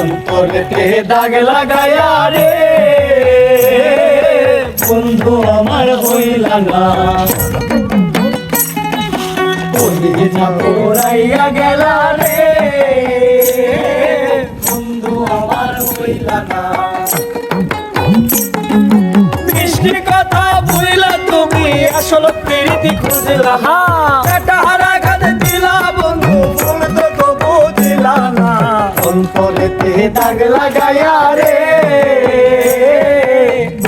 অন্তরেতে দাগ লাগায়া রে। বন্ধু আমার হইলা না। কলিজা পোড়াইয়া গেলা রে। বন্ধু আমার হইলা না। মিষ্টি কথা বইলা তুমি, আসল প্রীতি খুঁজলা এটা অন্তরেতে দাগ লাগায়া রে।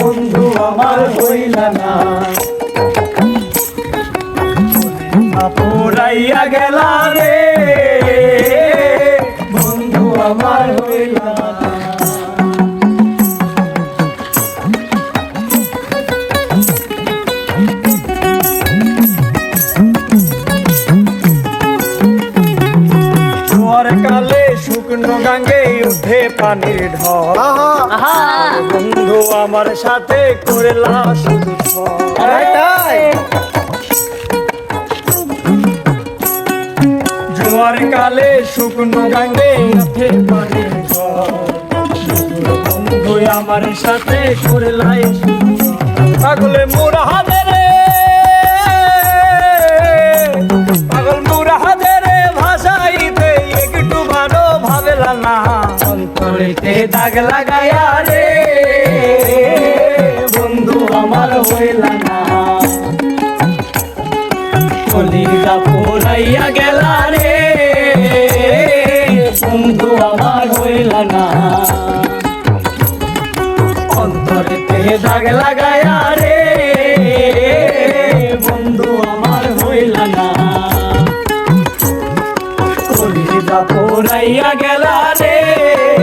বন্ধু আমার হইলা না। পুরাইয়া গেলা রে। বন্ধু আমার হইলা কালে শুকনো গাঙ্গে উঠে পানির ঢল। বন্ধু আমার সাথে ছল। জোয়ার কালে শুকনো গাঙ্গে উঠে পানির ঢল। বন্ধু আমার সাথে করলাই পাগলে মুরাহাদে রে। পাগল রে ভাষাইতে একটু ভালো ভাবেলা না। অন্তরেতে দাগ লাগায়া রে। বন্ধু আমার হইলা না। কলিজা পোড়াইয়া গেলা রে। বন্ধু আমার হইলা না। অন্তরেতে দাগ লাগায়া কলিজা পোড়াইয়া গেলা রে